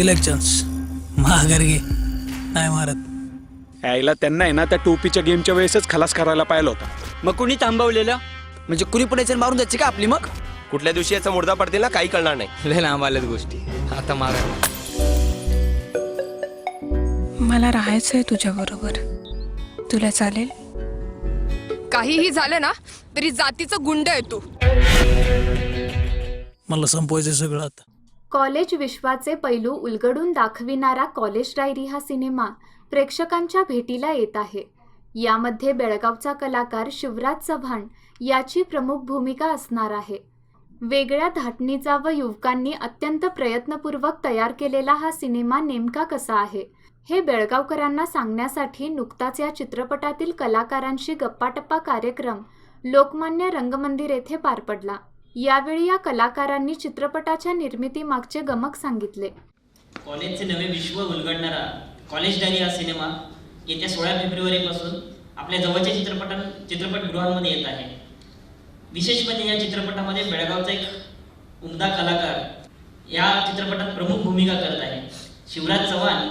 दिला एक चान्स माघार घे. नाही मारत. यायला त्यांना आहे ना त्या टोपीच्या गेमच्या वेळेसच खलास करायला पाहिलं होता. मग कुणी थांबवलेलं? म्हणजे कुणी पण याच्यावर मारून द्यायची का आपली मग? कुठल्या दिवशी याचा मुर्दा पडतील ना काही कळणार नाही. लय लांब आल्यात गोष्टी. आता मारा. मला राहायचंय तुझ्या बरोबर. तुला चालेल? काहीही झालं ना तरी जातीचा गुंड आहे तू. मला संपवायचं सगळं आता. कॉलेज विश्वाचे पैलू उलगडून दाखविणारा कॉलेज डायरी हा सिनेमा प्रेक्षकांच्या भेटीला येत आहे. यामध्ये बेळगावचा कलाकार शिवराज चव्हाण याची प्रमुख भूमिका असणार आहे. वेगळ्या धाटणीचा व युवकांनी अत्यंत प्रयत्नपूर्वक तयार केलेला हा सिनेमा नेमका कसा आहे हे बेळगावकरांना सांगण्यासाठी नुकताच या चित्रपटातील कलाकारांशी गप्पाटप्पा कार्यक्रम लोकमान्य रंगमंदिर येथे पार पडला. यावेळी या कलाकारांनी चित्रपटाच्या निर्मितीमागचे गमक सांगितले. कॉलेजचे नवे विश्व उलगडणारा कॉलेज डायरी हा सिनेमा येत्या सोळा फेब्रुवारीपासून आपल्या जवळच्या चित्रपटां चित्रपटगृहांमध्ये येत आहे. विशेष म्हणजे या चित्रपटामध्ये बेळगावचा एक उमदा कलाकार या चित्रपटात प्रमुख भूमिका करत आहे. शिवराज चव्हाण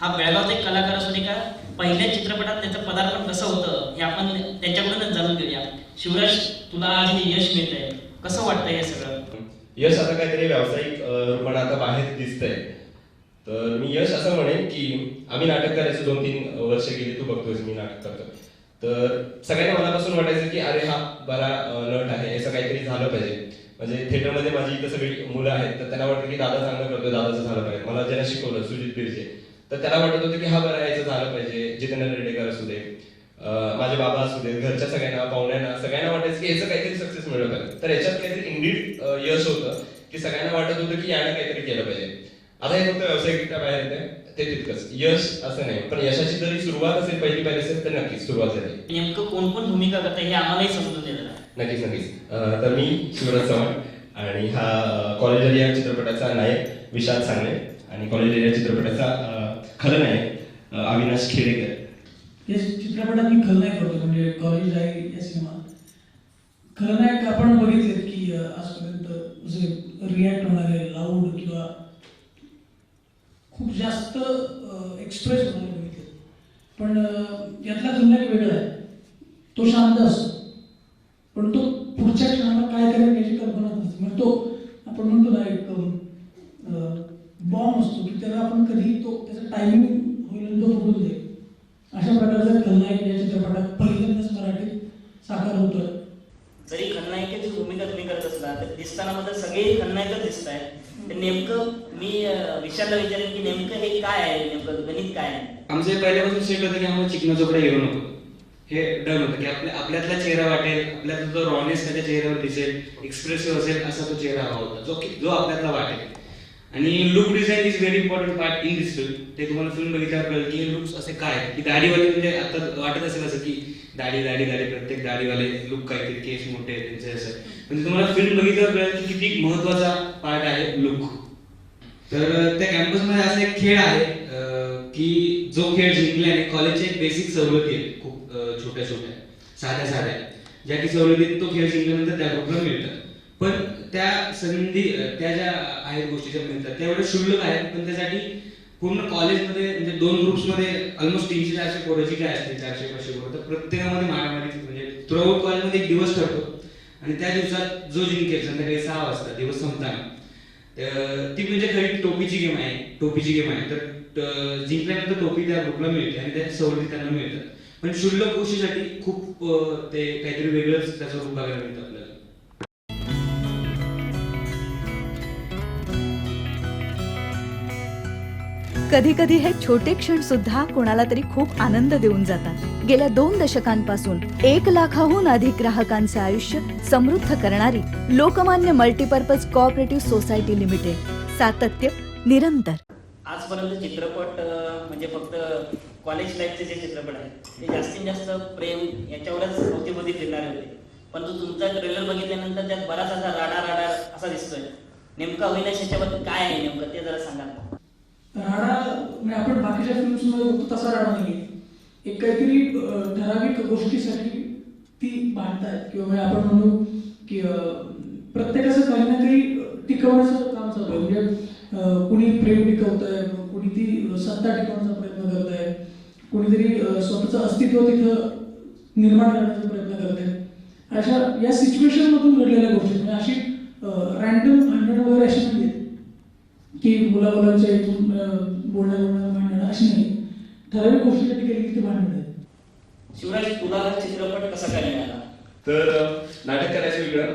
हा बेळगावचा एक कलाकार असून एका पहिल्या चित्रपटात त्याचं पदार्पण कसं होतं हे आपण त्यांच्याकडूनच जाणून घेऊया. शिवराज तुला आज यश मिळत आहे कसं वाटतं हे सगळं? यश आता काहीतरी व्यावसायिक अं, रूपाने आता बाहेर दिसतंय. तर मी यश असं म्हणेन की आम्ही नाटक करायचो दोन तीन वर्ष गेली तू बघतोस मी नाटक करतो. तर सगळ्यांना मनापासून वाटायचं की अरे हा बरा नट आहे असं काहीतरी झालं पाहिजे. म्हणजे थिएटरमध्ये माझी इथं सगळी मुलं आहेत तर त्यांना वाटतं की दादा चांगलं करतोय दादाचं झालं पाहिजे. मला ज्यांना शिकवलं सुजित बिरजे तर त्याला वाटत होतं की हा बरा याचं झालं पाहिजे जितेंद्र रेडेकर असू दे. माझे बाबा असू दे घरच्या सगळ्यांना पाहुण्यांना सगळ्यांना वाटायचं की याचं काहीतरी सक्सेस मिळलं पाहिजे. तर याच्यात काहीतरी इंडिड यश होतं की सगळ्यांना वाटत होतं की यानं काहीतरी केलं पाहिजे. आता हे फक्त व्यावसायिकरित्या बाहेर येते ते तितकंच. यश असं नाही पण यशाची जरी सुरुवात असेल पहिली पाहिजे असेल तर नक्कीच सुरुवात झाली. नेमकं कोण कोण भूमिका करतं हे आम्हालाही समजून दे जरा नक्कीच नक्कीच. तर मी शिवराज चव्हाण आणि हा कॉलेज एरिया चित्रपटाचा नायक विशाल सांगणे आणि कॉलेज एरिया चित्रपटाचा अं, खलनायक अं, अविनाश खेडेकर. या चित्रपटात मी खलनायक करतो म्हणजे कॉलेज आहे या सिनेमात खलनायक आपण बघितले की आजपर्यंत जे रिॲक्ट होणारे लाऊड किंवा खूप जास्त एक्सप्रेस होणारे बघितले पण यातला खलनायक वेगळा आहे. तो शांत असतो. पण तो पुढच्या क्षणाला काय करेल याची कल्पना नसते म्हणजे तो आपण म्हणतो ना एक बॉम्ब असतो की त्याला आपण कधी तो त्याचा टायमिंग होईल आणि तो फुटून जाईल अशा प्रकारचा खलनायक या चित्रपटात पहिल्यांदाच मराठीत साकार होतोय. जरी खलनायकाची भूमिका तुम्ही करत असला तर दिसताना मध्ये सगळे खलनायकच दिसत आहेत तर नेमकं मी विशालला विचारेन की नेमकं हे काय आहे? नेमकं गणित काय आहे? आमचं पहिल्यापासून सेट होतं की आम्हाला चिकना चोपडा हिरो नको. हे डन होतं. की आपल्या आपल्यातला चेहरा वाटेल आपल्यातला जो रॉनेस त्याच्या चेहऱ्यावर दिसेल एक्सप्रेसिव्ह असेल असा तो चेहरा हवा होता. जो की जो आपल्यातला वाटेल. आणि look design is very important part in this film ते तुम्हाला फिल्म बघितल्यावर कळेल की लुक्स असे काय की दाढीवाले म्हणजे आता वाटत असेल असं की दाढी दाढी दाढी प्रत्येक दाढीवाले लुक काहीतरी केस मोठे त्यांचे असं. म्हणजे तुम्हाला फिल्म बघितल्यावर कळेल की किती महत्त्वाचा पार्ट आहे लुक तर त्या कॅम्पसमध्ये असा एक खेळ आहे की जो खेळ जिंकल्याने कॉलेजच्या एक बेसिक सवलती आहेत खूप छोट्या छोट्या साध्या साध्या ज्या की सवलतीत तो खेळ जिंकल्यानंतर त्या ग्रुपला मिळतात पण त्या संधी त्या ज्या आहेत गोष्टी ज्या मिळतात त्या एवढ्या आहेत पण त्यासाठी पूर्ण कॉलेजमध्ये म्हणजे दोन ग्रुप्समध्ये ऑलमोस्ट तीनशे चारशे कोरोची काय असतील चारशे पाचशे पोरं तर प्रत्येकामध्ये मारामारी म्हणजे थ्रूआउट कॉलेजमध्ये एक दिवस ठरतो. आणि त्या दिवसात जो जिंकेल संध्याकाळी सहा वाजता दिवस संपताना. ती म्हणजे खरी टोपीची गेम आहे टोपीची गेम आहे. तर जिंकल्यानंतर टोपी त्या ग्रुपला मिळते आणि त्या सवलती त्यांना मिळतात. पण क्षुल्लक गोष्टीसाठी खूप ते काहीतरी वेगळंच त्याचं रूप बघायला मिळतं कधी कधी हे छोटे क्षण सुद्धा कोणाला तरी खूप आनंद देऊन जातात. गेल्या दोन दशकांपासून एक लाखाहून अधिक ग्राहकांचे आयुष्य समृद्ध करणारी Lokmanya multipurpose cooperative society limited. सातत्य निरंतर. आजपर्यंत चित्रपट म्हणजे फक्त कॉलेज लाईफचे जे चित्रपट आहेत ते जास्तीत जास्त प्रेम याच्यावरच अवतीभोवती फिरणारे होते. परंतु तुमचा ट्रेलर बघितल्यानंतर त्यात बराच असा राडा राडा असा दिसतोय. नेमका अविनाश याच्याबद्दल काय आहे? नेमकं ते जरा सांगा. राडा म्हणजे आपण बाकीच्या फिल्म्समध्ये बघतो तसा राडा नाही एक काहीतरी ठराविक गोष्टीसाठी ती बांधतात. किंवा म्हणजे आपण म्हणू की प्रत्येकाचं काही ना काही टिकवण्याचं काम चालू आहे. म्हणजे कुणी प्रेम टिकवत आहे कुणी ती सत्ता टिकवण्याचा प्रयत्न करत आहे कुणीतरी स्वतःचं अस्तित्व तिथं निर्माण करण्याचा प्रयत्न करत आहे अशा या सिच्युएशनमधून घडलेल्या गोष्टी म्हणजे अशी रॅन्डम हंड्रेड वगैरे अशी नाही आहेत की मुला मुलांच्या इथून बोलण्या भांडणं अशी नाही. ठराविक गोष्टीसाठी केली की ते भांडण आहेत शिवराज तुला हा चित्रपट कसा काय मिळाला? तर नाटक करायचं वेगळं.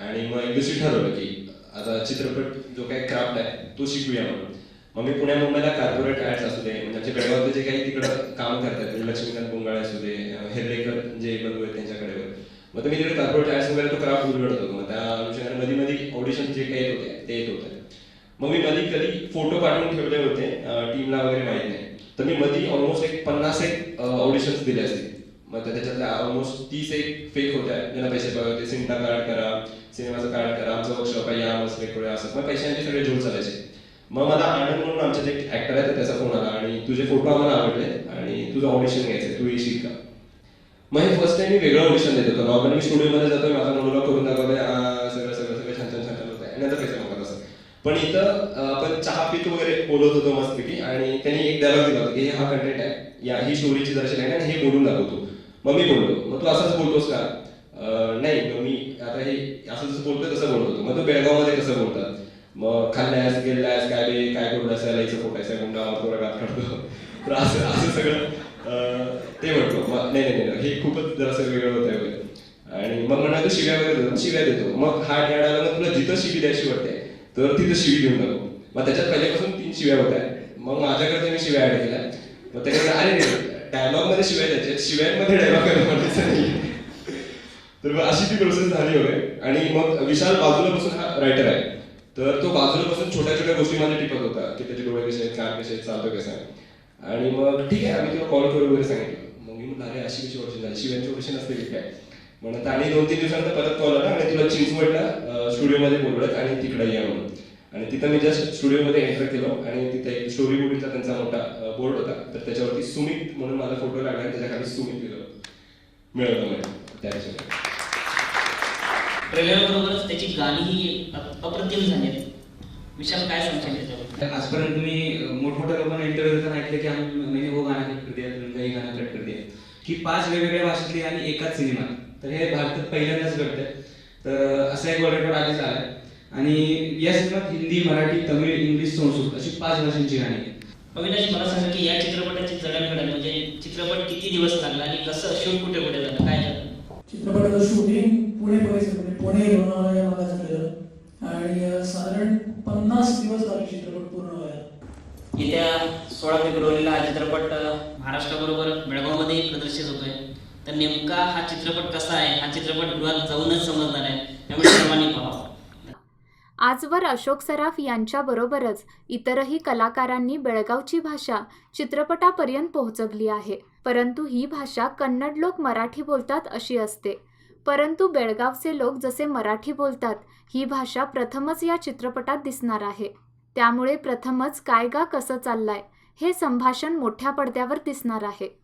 आणि मग एक दिवशी ठरवलं की आता चित्रपट जो काही क्राफ्ट आहे तो शिकूया म्हणून. मग मी पुण्या मुंबईला कॉर्पोरेट ऍड्स असू दे म्हणजे आमच्या बेळगावचे जे काही तिकडं काम करतात म्हणजे लक्ष्मीकांत बोंगाळे असू दे हेर्लेकर जे बंधू आहेत त्यांच्याकडे वगैरे. मग तर मी तिकडे कॉर्पोरेट ऍड्स वगैरे तो क्राफ्ट उलगडत होतो. मग त्या अनुषंगाने मध्ये मध्ये ऑडिशन जे काही येत होते ते येत होते. मग मी कधी कधी फोटो काढून ठेवले होते टीमला वगैरे माहीत नाही. तर मी मध्ये ऑलमोस्ट एक पन्नास एक ऑडिशन्स दिले असतील मग त्याच्यातल्या ऑलमोस्ट तीस एक फेक होत्या. ज्यांना पैसे पाहिजे होते सिंटा कार्ड करा सिनेमाचं कार्ड करा आमचं वर्कशॉप आहे या मस्त रेकॉर्ड असं. मग पैशांचे सगळे जोड चालायचे. मग मला आनंद म्हणून आमच्यात एक ऍक्टर आहे त्याचा फोन आला. आणि तुझे फोटो आम्हाला आवडले. आणि तुझं ऑडिशन घ्यायचं तू येशील का? मग हे फर्स्ट टाइम मी वेगळं ऑडिशन देत होतो. नॉर्मली मी स्टुडिओमध्ये जातोय माझा मुलगा करून दाखवतोय. सगळं सगळं सगळं छान छान छान छान होत आहे आणि नंतर पैसे मागत असं पण इथं आपण चहा पितो वगैरे बोलत होतो मस्तपैकी आणि त्यांनी एक डायलॉग दिला होता की हा कंटेंट आहे. या ही स्टोरीची दर्शन आहे आणि हे बोलून दाखवतो. मग मी बोललो. मग तू असंच बोलतोस का? नाही मग मी आता हे असं जसं बोलतोय तसं बोलत होतो. मग तू बेळगावमध्ये कसं बोलतात? मग खाल्लायस गेल्यास काय बे काय करून असायला पोटायचं फोटायचं गुंडा मारतो रगात काढतो. तर असं असं सगळं ते म्हणतो. मग नाही नाही नाही हे खूपच जरासं वेगळं होतं वगैरे. आणि मग म्हणाल शिव्या वगैरे शिव्या देतो. मग हा याडाला तुला जिथं शिवी द्यायची वाटते तर तिथं शिवी घेऊन टाकू. मग त्याच्यात पहिल्यापासून तीन शिव्या होत्या. मग माझ्याकडे मी शिव्या ऍड केल्या. मग त्याच्याकडे अरे डायलॉगमध्ये शिव्या द्यायच्या. शिव्यांमध्ये डायलॉग म्हणायचं नाही तर मग अशी ती प्रोसेस झाली वगैरे आणि मग विशाल बाजूला बसून हा रायटर आहे. तर तो बाजूला बसून छोट्या छोट्या गोष्टीमध्ये टिपत होता की त्याचे डोळे कसे आहेत कान कसे आहेत चालतो कसं आहे. आणि मग ठीक आहे आम्ही तुला कॉल करू वगैरे सांगितलं. मग मी म्हटलं अरे अशी कशी वर्ष झाली? शिव्यांची वर्ष नसते की काय? म्हणत आणि दोन तीन दिवसानंतर परत कॉल आला आणि तुला चिंचवडला स्टुडिओमध्ये बोलवलं आणि तिकडे या म्हणून. आणि तिथं मी जस्ट स्टुडिओमध्ये एंटर केलो आणि तिथे एक स्टोरी बोर्डचा त्यांचा मोठा बोर्ड होता. तर त्याच्यावरती सुमित म्हणून माझा फोटो लागला आणि त्याच्याखाली सुमित दिलं मिळवलं म्हणजे त्या हिशोबाने. ट्रेलर बरोबरच त्याची गाणीही अ- अप्रतिम झाली विशाल काय सांगशील त्याच्याबद्दल? आजपर्यंत मी अं, मोठमोठ्या लोकांना इंटरव्ह्यू देताना ऐकलं की आम्ही मैंने वो गाणं कट कर दिया हे गाणं कट कर दिया की पाच वेगवेगळ्या भाषेतली आणि एकाच सिनेमात तर हे भारतात पहिल्यांदाच घडतंय. तर असा एक वर्ल्ड आधीच आलाय आणि या सिनेमात हिंदी मराठी तमिळ इंग्लिश संस्कृत अशी पाच भाषांची गाणी आहेत. अविनाश मला सांगा की या चित्रपटाची जडणघडण म्हणजे चित्रपट किती दिवस लागला आणि कसं शूट कुठे कुठे झालं? काय झालं? चित्रपटाचं शूटिंग पुणे परिसर म्हणजे पुणे लोणावळा या भागात आणि साधारण पन्नास दिवस झाले चित्रपट पूर्ण व्हायला. येत्या सोळा फेब्रुवारीला हा चित्रपट महाराष्ट्राबरोबर बेळगावमध्येही प्रदर्शित होतोय. तर नेमका हा चित्रपट कसा आहे? हा चित्रपट गृहात जाऊनच समजणार आहे. त्यामुळे सर्वांनी पाहावा आजवर अशोक सराफ यांच्याबरोबरच इतरही कलाकारांनी बेळगावची भाषा चित्रपटापर्यंत पोहोचवली आहे. परंतु ही भाषा कन्नड लोक मराठी बोलतात अशी असते. परंतु बेळगावचे लोक जसे मराठी बोलतात ही भाषा प्रथमच या चित्रपटात दिसणार आहे. त्यामुळे प्रथमच काय गा कसं चाललंय हे संभाषण मोठ्या पडद्यावर दिसणार आहे.